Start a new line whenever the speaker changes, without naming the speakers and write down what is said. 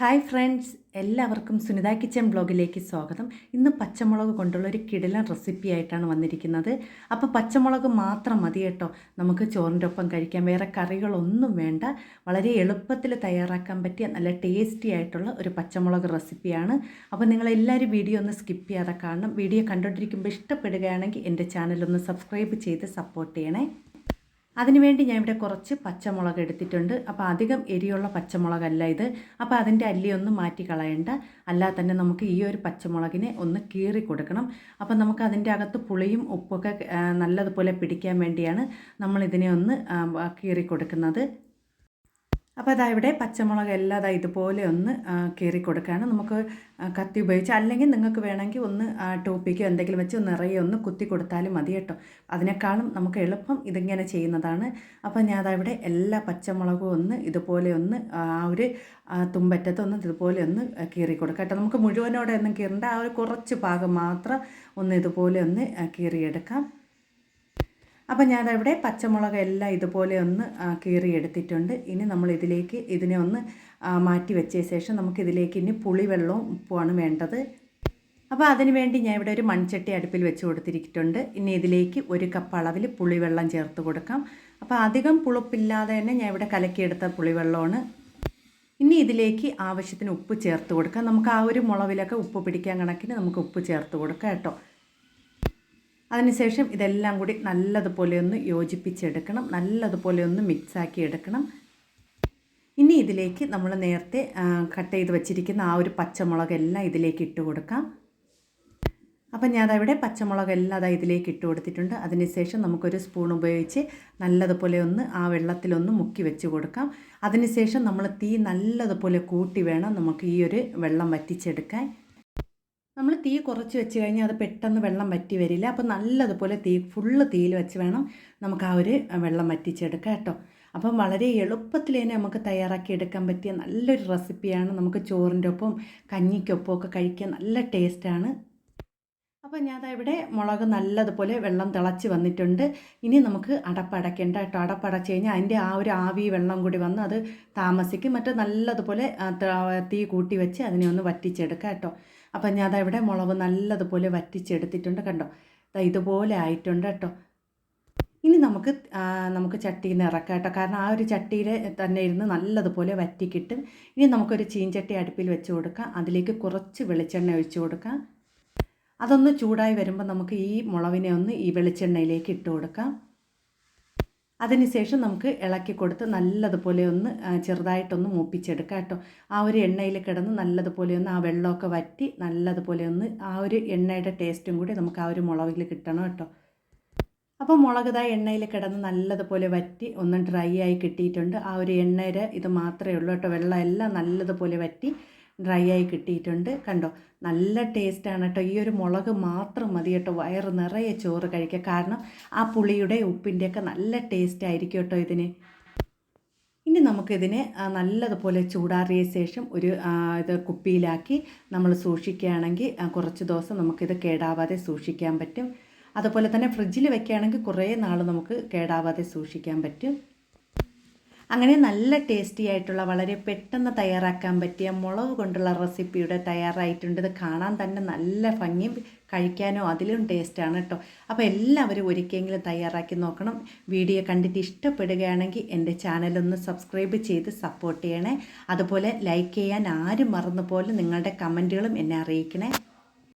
Hi friends എല്ലാവർക്കും Sunitha kitchen ബ്ലോഗിലേക്ക് സ്വാഗതം. ഇന്ന് പച്ചമുളക് കൊണ്ടുള്ള ഒരു കിടിലൻ റെസിപ്പി ആയിട്ടാണ് വന്നിരിക്കുന്നത്. അപ്പോൾ പച്ചമുളക് മാത്രം മതി കേട്ടോ. നമുക്ക് ചോറിന്റെ ഒപ്പം കഴിക്കാം. വേറെ കറികളൊന്നും വേണ്ട. വളരെ എളുപ്പത്തിൽ തയ്യാറാക്കാൻ പറ്റിയ നല്ല ടേസ്റ്റി ആയിട്ടുള്ള ഒരു പച്ചമുളക് റെസിപ്പിയാണ്. അപ്പോൾ നിങ്ങളെല്ലാവരും വീഡിയോ ഒന്ന് സ്കിപ്പ് ചെയ്യാതെ കാണണം. വീഡിയോ കണ്ടുകൊണ്ടിരിക്കുമ്പോൾ ഇഷ്ടപ്പെടുകയാണെങ്കിൽ എന്റെ ചാനലൊന്ന് സബ്സ്ക്രൈബ് ചെയ്ത് സപ്പോർട്ട് ചെയ്യണേ. അതിനുവേണ്ടി ഞാൻ ഇവിടെ കുറച്ച് പച്ചമുളക് എടുത്തിട്ടുണ്ട്. അപ്പോൾ അധികം എരിയുള്ള പച്ചമുളകല്ല ഇത്. അപ്പോൾ അതിന്റെ അല്ലിയൊന്നും മാറ്റി കളയണ്ട. അല്ലാതെ തന്നെ നമുക്ക് ഈ ഒരു പച്ചമുളകിനെ ഒന്ന് കീറി കൊടുക്കണം. അപ്പോൾ നമുക്ക് അതിന്റെ അകത്ത് പുളിയും ഉപ്പൊക്കെ നല്ലതുപോലെ പിടിക്കാൻ വേണ്ടിയാണ് നമ്മൾ ഇതിനെ ഒന്ന് കീറി കൊടുക്കുന്നത്. അപ്പോൾ അതാ ഇവിടെ പച്ചമുളക് എല്ലാം അതാ ഇതുപോലെ ഒന്ന് കീറി കൊടുക്കുകയാണ് നമുക്ക് കത്തി ഉപയോഗിച്ച് അല്ലെങ്കിൽ നിങ്ങൾക്ക് വേണമെങ്കിൽ ഒന്ന് ടോപ്പിക്ക് എന്തെങ്കിലും വെച്ച് നിറയെ ഒന്ന് കുത്തി കൊടുത്താലും മതി കേട്ടോ. അതിനേക്കാളും നമുക്ക് എളുപ്പം ഇതിങ്ങനെ ചെയ്യുന്നതാണ്. അപ്പോൾ ഞാൻ അതാ ഇവിടെ എല്ലാ പച്ചമുളകും ഒന്ന് ഇതുപോലെ ഒന്ന് ആ ഒരു തുമ്പറ്റത്തൊന്ന് ഇതുപോലെ ഒന്ന് കീറി കൊടുക്കാം കേട്ടോ. നമുക്ക് മുഴുവനോടെ ഒന്നും കീറേണ്ട ആ ഒരു കുറച്ച് ഭാഗം മാത്രം ഒന്ന് ഇതുപോലെ ഒന്ന് കീറിയെടുക്കാം. അപ്പം ഞാനവിടെ പച്ചമുളക് എല്ലാം ഇതുപോലെ ഒന്ന് കീറിയെടുത്തിട്ടുണ്ട്. ഇനി നമ്മൾ ഇതിലേക്ക് ഇതിനെ ഒന്ന് മാറ്റി വെച്ച ശേഷം നമുക്കിതിലേക്ക് ഇനി പുളിവെള്ളവും ഉപ്പുമാണ് വേണ്ടത്. അപ്പോൾ അതിന് വേണ്ടി ഞാൻ ഇവിടെ ഒരു മൺചട്ടി അടുപ്പിൽ വെച്ച് കൊടുത്തിരിക്കുന്നുണ്ട്. ഇനി ഇതിലേക്ക് ഒരു കപ്പ് അളവിൽ പുളിവെള്ളം ചേർത്ത് കൊടുക്കാം. അപ്പോൾ അധികം പുളിപ്പില്ലാതെ തന്നെ ഞാൻ ഇവിടെ കലക്കിയെടുത്ത പുളിവെള്ളമാണ്. ഇനി ഇതിലേക്ക് ആവശ്യത്തിന് ഉപ്പ് ചേർത്ത് കൊടുക്കാം. നമുക്ക് ആ ഒരു മുളവിലൊക്കെ ഉപ്പ് പിടിക്കാൻ കണക്കിന് നമുക്ക് ഉപ്പ് ചേർത്ത് കൊടുക്കാം കേട്ടോ. അതിനുശേഷം ഇതെല്ലാം കൂടി നല്ലതുപോലെ ഒന്ന് യോജിപ്പിച്ചെടുക്കണം നല്ലതുപോലെ ഒന്ന് മിക്സാക്കി എടുക്കണം. ഇനി ഇതിലേക്ക് നമ്മൾ നേരത്തെ കട്ട് ചെയ്ത് വെച്ചിരിക്കുന്ന ആ ഒരു പച്ചമുളകെല്ലാം ഇതിലേക്ക് ഇട്ട് കൊടുക്കാം. അപ്പം ഞാൻ അതവിടെ പച്ചമുളക് എല്ലാം അതാ ഇതിലേക്ക് ഇട്ട് കൊടുത്തിട്ടുണ്ട്. അതിനുശേഷം നമുക്കൊരു സ്പൂൺ ഉപയോഗിച്ച് നല്ലതുപോലെ ഒന്ന് ആ വെള്ളത്തിലൊന്ന് മുക്കി വെച്ച് കൊടുക്കാം. അതിനുശേഷം നമ്മൾ തീ നല്ലതുപോലെ കൂട്ടി വേണം നമുക്ക് ഈ ഒരു വെള്ളം വറ്റിച്ചെടുക്കാൻ. നമ്മൾ തീ കുറച്ച് വെച്ച് കഴിഞ്ഞാൽ അത് പെട്ടെന്ന് വെള്ളം വറ്റി വരില്ല. അപ്പോൾ നല്ലതുപോലെ തീ ഫുള്ള് തീയിൽ വെച്ച് വേണം നമുക്ക് ആ ഒരു വെള്ളം വറ്റിച്ചെടുക്കാം കേട്ടോ. അപ്പം വളരെ എളുപ്പത്തിൽ തന്നെ നമുക്ക് തയ്യാറാക്കി എടുക്കാൻ പറ്റിയ നല്ലൊരു റെസിപ്പിയാണ്. നമുക്ക് ചോറിന്റെ ഒപ്പം കഞ്ഞിക്കൊപ്പം ഒക്കെ കഴിക്കാൻ നല്ല ടേസ്റ്റാണ്. അപ്പോൾ ഞാൻ ഇവിടെ മുളക് നല്ലതുപോലെ വെള്ളം തിളച്ച് വന്നിട്ടുണ്ട്. ഇനി നമുക്ക് അടപ്പടയ്ക്കേണ്ട കേട്ടോ. അടപ്പടച്ച് കഴിഞ്ഞാൽ അതിന്റെ ആ ഒരു ആവി വെള്ളം കൂടി വന്ന് അത് താമസിക്കും. മറ്റേ നല്ലതുപോലെ തീ കൂട്ടി വെച്ച് അതിനെ ഒന്ന് വറ്റിച്ചെടുക്കാം കേട്ടോ. അപ്പം ഞാൻ അതവിടെ മുളക് നല്ലതുപോലെ വറ്റിച്ചെടുത്തിട്ടുണ്ട് കണ്ടോ? ദാ ഇതുപോലെ ആയിട്ടുണ്ട് കേട്ടോ. ഇനി നമുക്ക് നമുക്ക് ചട്ടിയിൽ നിന്ന് ഇറക്കാം കേട്ടോ. കാരണം ആ ഒരു ചട്ടിയിൽ തന്നെ ഇരുന്ന് നല്ലതുപോലെ വറ്റിക്കിട്ട് കിട്ടും ഇനി നമുക്കൊരു ചീഞ്ചട്ടി അടുപ്പിൽ വെച്ച് കൊടുക്കാം. അതിലേക്ക് കുറച്ച് വെളിച്ചെണ്ണ ഒഴിച്ച് കൊടുക്കാം. അതൊന്ന് ചൂടായി വരുമ്പോൾ നമുക്ക് ഈ മുളവിനെ ഒന്ന് ഈ വെളിച്ചെണ്ണയിലേക്ക് ഇട്ട് കൊടുക്കാം. അതിനുശേഷം നമുക്ക് ഇളക്കി കൊടുത്ത് നല്ലതുപോലെ ഒന്ന് ചെറുതായിട്ടൊന്ന് മൂപ്പിച്ചെടുക്കാം കേട്ടോ. ആ ഒരു എണ്ണയിൽ കിടന്ന് നല്ലതുപോലെ ഒന്ന് ആ വെള്ളമൊക്കെ വറ്റി നല്ലതുപോലെ ഒന്ന് ആ ഒരു എണ്ണയുടെ ടേസ്റ്റും കൂടി നമുക്ക് ആ ഒരു മുളകിൽ കിട്ടണം കേട്ടോ. അപ്പോൾ മുളക് എണ്ണയിൽ കിടന്ന് നല്ലതുപോലെ വറ്റി ഒന്ന് ഡ്രൈ ആയി കിട്ടിയിട്ടുണ്ട്. ആ ഒരു എണ്ണയുടെ ഇത് മാത്രമേ ഉള്ളൂ കേട്ടോ. വെള്ളമെല്ലാം നല്ലതുപോലെ വറ്റി ഡ്രൈ ആയി കിട്ടിയിട്ടുണ്ട്. കണ്ടോ? നല്ല ടേസ്റ്റാണ് കേട്ടോ. ഈ ഒരു മുളക് മാത്രം മതി കേട്ടോ. വയറ് നിറയെ ചോറ് കഴിക്കുക കാരണം ആ പുളിയുടെ ഉപ്പിന്റെയൊക്കെ നല്ല ടേസ്റ്റ് ആയിരിക്കും കേട്ടോ ഇതിന്. ഇനി നമുക്കിതിനെ നല്ലതുപോലെ ചൂടാറിയ ശേഷം ഒരു ഇത് കുപ്പിയിലാക്കി നമ്മൾ സൂക്ഷിക്കുകയാണെങ്കിൽ കുറച്ച് ദിവസം നമുക്കിത് കേടാവാതെ സൂക്ഷിക്കാൻ പറ്റും. അതുപോലെ തന്നെ ഫ്രിഡ്ജിൽ വെക്കുകയാണെങ്കിൽ കുറേ നാൾ നമുക്ക് കേടാവാതെ സൂക്ഷിക്കാൻ പറ്റും. അങ്ങനെ നല്ല ടേസ്റ്റി ആയിട്ടുള്ള വളരെ പെട്ടെന്ന് തയ്യാറാക്കാൻ പറ്റിയ മുളക് കൊണ്ടുള്ള റെസിപ്പിയുടെ തയ്യാറായിട്ടുണ്ട്. ഇത് കാണാൻ തന്നെ നല്ല ഭംഗിയും കഴിക്കാനോ അതിലും ടേസ്റ്റാണ് കേട്ടോ അപ്പോൾ എല്ലാവരും ഒരിക്കലെങ്കിലും തയ്യാറാക്കി നോക്കണം. വീഡിയോ കണ്ടിട്ട് ഇഷ്ടപ്പെടുകയാണെങ്കിൽ എന്റെ ചാനലൊന്ന് സബ്സ്ക്രൈബ് ചെയ്ത് സപ്പോർട്ട് ചെയ്യണേ. അതുപോലെ ലൈക്ക് ചെയ്യാൻ ആരും മറന്നു പോലും നിങ്ങളുടെ കമന്റുകളും എന്നെ അറിയിക്കണേ.